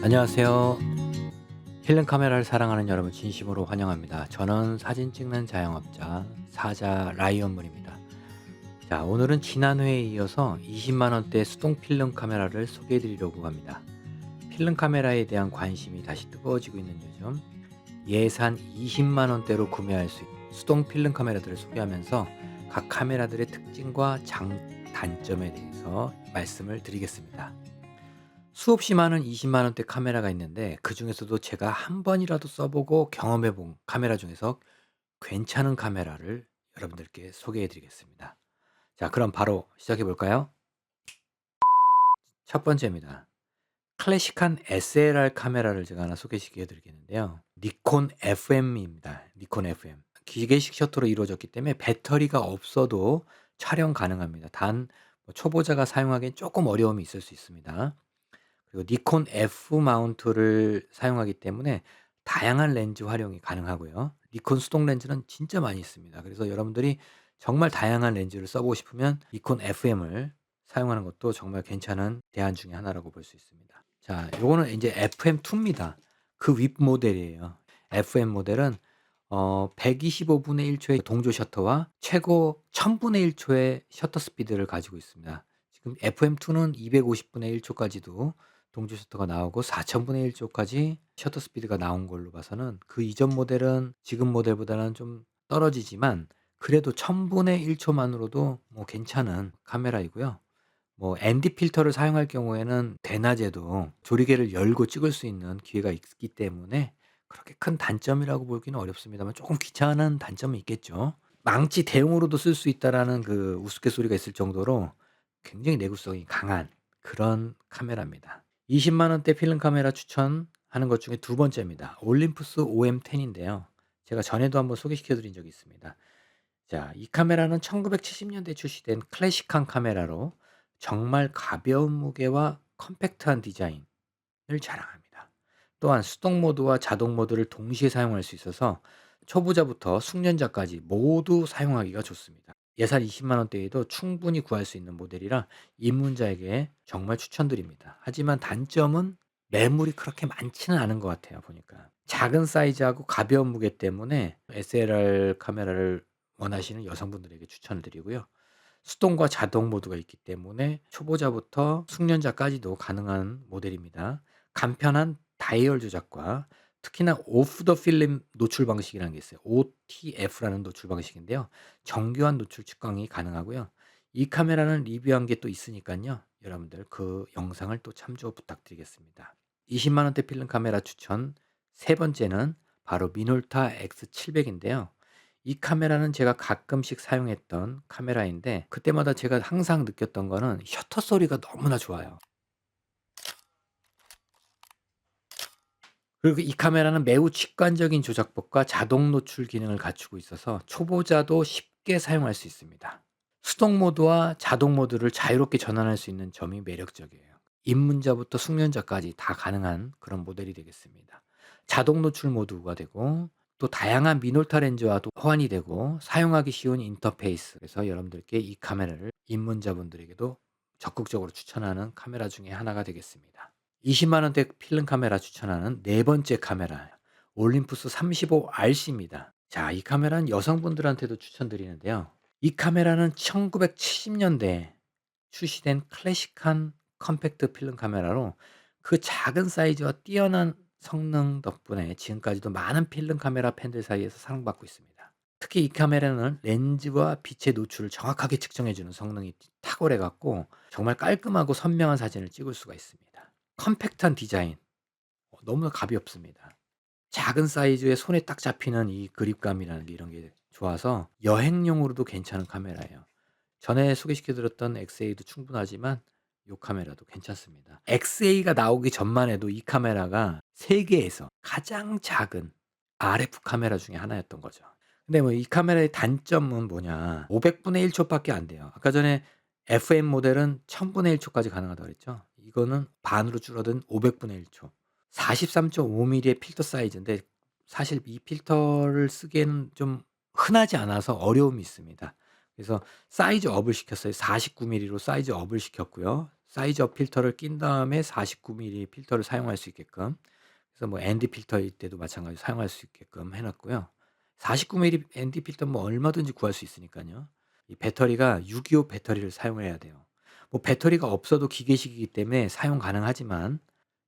안녕하세요. 필름 카메라를 사랑하는 여러분 진심으로 환영합니다. 저는 사진 찍는 자영업자 사자 라이언문입니다. 자, 오늘은 지난 회에 이어서 20만 원대 수동 필름 카메라를 소개해 드리려고 합니다. 필름 카메라에 대한 관심이 다시 뜨거워지고 있는 요즘 예산 20만 원대로 구매할 수 있는 수동 필름 카메라들을 소개하면서 각 카메라들의 특징과 장 단점에 대해서 말씀을 드리겠습니다. 수없이 많은 20만 원대 카메라가 있는데 그중에서도 제가 한 번이라도 써보고 경험해 본 카메라 중에서 괜찮은 카메라를 여러분들께 소개해 드리겠습니다. 자, 그럼 바로 시작해 볼까요? 첫 번째입니다. 클래식한 SLR 카메라를 제가 하나 소개시켜 드리겠는데요. 니콘 FM입니다. 니콘 FM. 기계식 셔터로 이루어졌기 때문에 배터리가 없어도 촬영 가능합니다. 단뭐 초보자가 사용하기엔 조금 어려움이 있을 수 있습니다. 그리고 니콘 F 마운트를 사용하기 때문에 다양한 렌즈 활용이 가능하고요. 니콘 수동 렌즈는 진짜 많이 있습니다. 그래서 여러분들이 정말 다양한 렌즈를 써보고 싶으면 니콘 FM을 사용하는 것도 정말 괜찮은 대안 중에 하나라고 볼 수 있습니다. 자, 요거는 이제 FM2입니다. 그 윗 모델이에요. FM 모델은 어 125분의 1초의 동조 셔터와 최고 1000분의 1초의 셔터 스피드를 가지고 있습니다. 지금 FM2는 250분의 1초까지도 동조 셔터가 나오고 4000분의 1초까지 셔터 스피드가 나온 걸로 봐서는 그 이전 모델은 지금 모델보다는 좀 떨어지지만 그래도 1000분의 1초만으로도 뭐 괜찮은 카메라이고요. 뭐 ND 필터를 사용할 경우에는 대낮에도 조리개를 열고 찍을 수 있는 기회가 있기 때문에 그렇게 큰 단점이라고 보기는 어렵습니다만 조금 귀찮은 단점은 있겠죠. 망치 대용으로도 쓸 수 있다라는 그 우스갯소리가 있을 정도로 굉장히 내구성이 강한 그런 카메라입니다. 20만 원대 필름 카메라 추천하는 것 중에 두 번째입니다. 올림푸스 OM10인데요. 제가 전에도 한번 소개시켜 드린 적이 있습니다. 자, 이 카메라는 1970년대에 출시된 클래식한 카메라로 정말 가벼운 무게와 컴팩트한 디자인을 자랑합니다. 또한 수동 모드와 자동 모드를 동시에 사용할 수 있어서 초보자부터 숙련자까지 모두 사용하기가 좋습니다. 예산 20만 원대에도 충분히 구할 수 있는 모델이라 입문자에게 정말 추천드립니다. 하지만 단점은 매물이 그렇게 많지는 않은 것 같아요, 보니까. 작은 사이즈하고 가벼운 무게 때문에 SLR 카메라를 원하시는 여성분들에게 추천을 드리고요. 수동과 자동 모드가 있기 때문에 초보자부터 숙련자까지도 가능한 모델입니다. 간편한 다이얼 조작과 특히나 오프 더 필름 노출 방식이라는 게 있어요. OTF라는 노출 방식인데요. 정교한 노출 측정이 가능하고요. 이 카메라는 리뷰한 게 또 있으니까요. 여러분들 그 영상을 또 참조 부탁드리겠습니다. 20만 원대 필름 카메라 추천 세 번째는 바로 미놀타 X700인데요. 이 카메라는 제가 가끔씩 사용했던 카메라인데 그때마다 제가 항상 느꼈던 거는 셔터 소리가 너무나 좋아요. 그리고 이 카메라는 매우 직관적인 조작법과 자동 노출 기능을 갖추고 있어서 초보자도 쉽게 사용할 수 있습니다. 수동 모드와 자동 모드를 자유롭게 전환할 수 있는 점이 매력적이에요. 입문자부터 숙련자까지 다 가능한 그런 모델이 되겠습니다. 자동 노출 모드가 되고 또 다양한 미놀타 렌즈와도 호환이 되고 사용하기 쉬운 인터페이스 그래서 여러분들께 이 카메라를 입문자분들에게도 적극적으로 추천하는 카메라 중에 하나가 되겠습니다. 20만 원대 필름 카메라 추천하는 네 번째 카메라 올림푸스 35RC입니다. 자, 이 카메라는 여성분들한테도 추천드리는데요. 이 카메라는 1970년대에 출시된 클래식한 컴팩트 필름 카메라로 그 작은 사이즈와 뛰어난 성능 덕분에 지금까지도 많은 필름 카메라 팬들 사이에서 사랑받고 있습니다. 특히 이 카메라는 렌즈와 빛의 노출을 정확하게 측정해주는 성능이 탁월해 갖고 정말 깔끔하고 선명한 사진을 찍을 수가 있습니다. 컴팩트한 디자인. 어 너무나 가볍습니다. 작은 사이즈에 손에 딱 잡히는 이 그립감이라는 게 이런 게 좋아서 여행용으로도 괜찮은 카메라예요. 전에 소개시켜 드렸던 XA도 충분하지만 요 카메라도 괜찮습니다. XA가 나오기 전만 해도 이 카메라가 세계에서 가장 작은 RF 카메라 중에 하나였던 거죠. 근데 뭐 이 카메라의 단점은 뭐냐? 500분의 1 초밖에 안 돼요. 아까 전에 FM 모델은 1000분의 1 초까지 가능하다고 그랬죠. 이거는 반으로 줄어든 500분의 1 초. 43.5mm의 필터 사이즈인데 사실 이 필터를 쓰기에는 좀 흔하지 않아서 어려움이 있습니다. 그래서 사이즈 업을 시켰어요. 49mm로 사이즈 업을 시켰고요. 사이즈 업 필터를 낀 다음에 49mm 필터를 사용할 수 있게끔 그래서 뭐 ND 필터일 때도 마찬가지로 사용할 수 있게끔 해 놨고요. 49mm ND 필터는 뭐 얼마든지 구할 수 있으니깐요. 이 배터리가 625 배터리를 사용해야 돼요. 뭐 배터리가 없어도 기계식이기 때문에 사용 가능하지만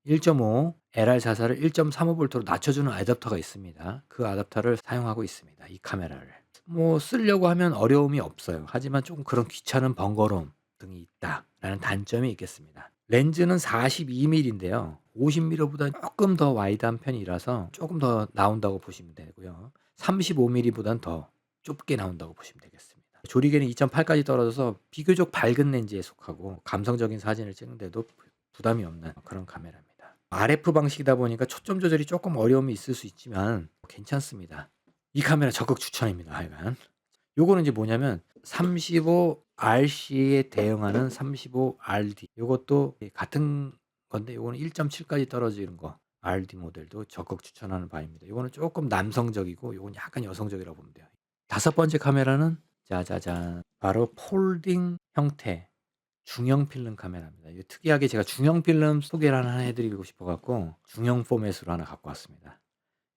1.5 LR44를 1.35 볼트로 낮춰주는 애답터가 있습니다. 그 애답터를 사용하고 있습니다. 이 카메라를. 뭐 쓰려고 하면 어려움이 없어요. 하지만 조금 그런 귀찮은 번거로움 등이 있다라는 단점이 있겠습니다. 렌즈는 42mm인데요. 50mm보다 조금 더 와이드한 편이라서 조금 더 나온다고 보시면 되고요. 35mm보단 더 좁게 나온다고 보시면 되겠습니다. 조리개는 2.8까지 떨어져서 비교적 밝은 렌즈에 속하고 감성적인 사진을 찍는데도 부담이 없는 그런 카메라입니다. RF 방식이다 보니까 초점 조절이 조금 어려움이 있을 수 있지만 괜찮습니다. 이 카메라 적극 추천입니다. 하여간. 요거는 이제 뭐냐면 35RC에 대응하는 35RD. 요것도 같은 건데 요거는 1.7까지 떨어지는 거. RD 모델도 적극 추천하는 바입니다. 요거는 조금 남성적이고 요건 약간 여성적이라고 보면 돼요. 다섯 번째 카메라는 짜자잔. 바로 폴딩 형태 중형 필름 카메라입니다. 이거 특이하게 제가 중형 필름 소개를 하나 해 드리고 싶어 갖고 중형 포맷으로 하나 갖고 왔습니다.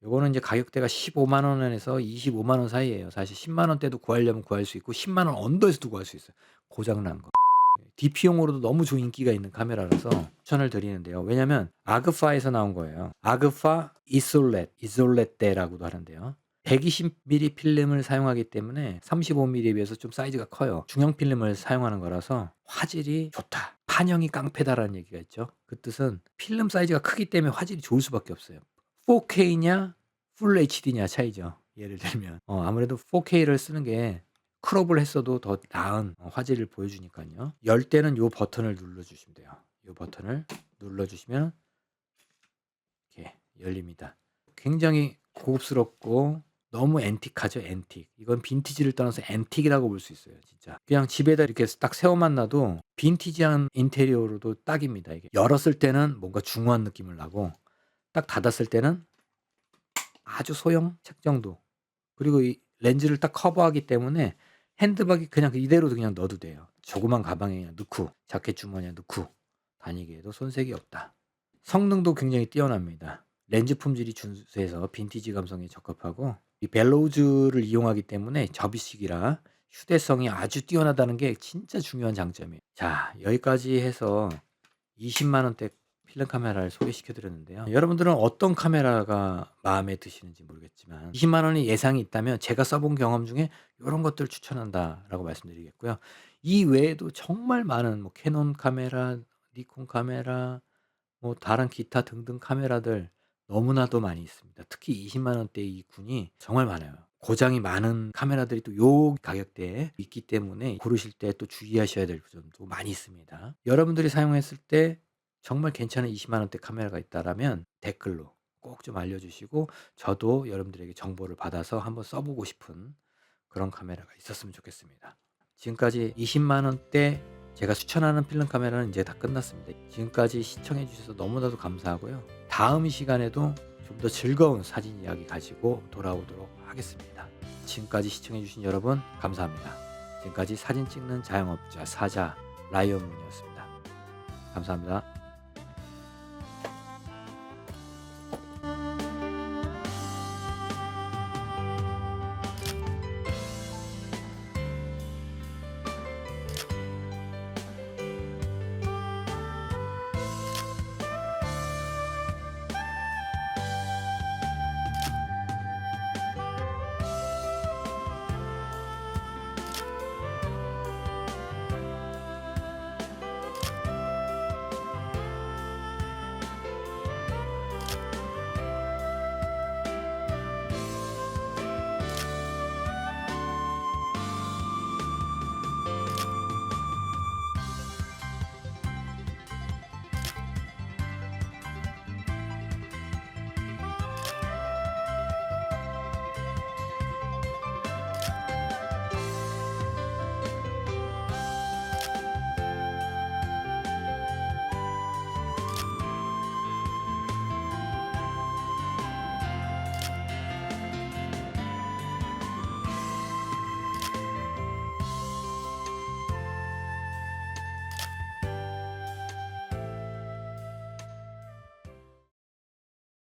요거는 이제 가격대가 15만 원에서 25만 원 사이예요. 사실 10만 원대도 구하려면 구할 수 있고 10만 원 언더에서도 구할 수 있어요. 고장 난 거. DP용으로도 너무 좀 인기가 있는 카메라라서 추천을 드리는데요. 왜냐면 아그파에서 나온 거예요. 아그파 이솔렛, 이솔렛대라고도 하는데요. 120mm 필름을 사용하기 때문에 35mm에 비해서 좀 사이즈가 커요. 중형 필름을 사용하는 거라서 화질이 좋다. 판형이 깡패다라는 얘기가 있죠. 그 뜻은 필름 사이즈가 크기 때문에 화질이 좋을 수밖에 없어요. 4K냐 풀 HD냐 차이죠. 예를 들면 어, 아무래도 4K를 쓰는 게 크롭을 했어도 더 나은 어, 화질을 보여주니까요. 열 때는 요 버튼을 눌러주시면 돼요. 요 버튼을 눌러주시면 이렇게 열립니다. 굉장히 고급스럽고 너무 앤틱하죠, 앤틱. 이건 빈티지를 떠나서 앤틱이라고 볼 수 있어요, 진짜. 그냥 집에다 이렇게 딱 세워만 놔도 빈티지한 인테리어로도 딱입니다, 이게. 열었을 때는 뭔가 중후한 느낌을 나고 딱 닫았을 때는 아주 소형 책 정도. 그리고 이 렌즈를 딱 커버하기 때문에 핸드박이 그냥 이대로도 그냥 넣어도 돼요. 조그만 가방에 그냥 넣고 자켓 주머니에 넣고 다니기에도 손색이 없다. 성능도 굉장히 뛰어납니다. 렌즈 품질이 준수해서 빈티지 감성에 적합하고 이 벨로우즈를 이용하기 때문에 접이식이라 휴대성이 아주 뛰어나다는 게 진짜 중요한 장점이에요. 자, 여기까지 해서 20만 원대 필름 카메라를 소개시켜 드렸는데요. 여러분들은 어떤 카메라가 마음에 드시는지 모르겠지만 20만 원의 예상이 있다면 제가 써본 경험 중에 이런 것들을 추천한다라고 말씀드리겠고요. 이 외에도 정말 많은 뭐 캐논 카메라, 니콘 카메라, 뭐 다른 기타 등등 카메라들 너무나도 많이 있습니다. 특히 20만 원대 이 군이 정말 많아요. 고장이 많은 카메라들이 또 요 가격대에 있기 때문에 고르실 때 또 주의하셔야 될 점도 많이 있습니다. 여러분들이 사용했을 때 정말 괜찮은 20만 원대 카메라가 있다라면 댓글로 꼭 좀 알려주시고 저도 여러분들에게 정보를 받아서 한번 써보고 싶은 그런 카메라가 있었으면 좋겠습니다. 지금까지 20만 원대 제가 추천하는 필름 카메라는 이제 다 끝났습니다. 지금까지 시청해 주셔서 너무나도 감사하고요. 다음 시간에도 좀 더 즐거운 사진 이야기 가지고 돌아오도록 하겠습니다. 지금까지 시청해 주신 여러분 감사합니다. 지금까지 사진 찍는 자영업자 사자 라이언문이었습니다. 감사합니다.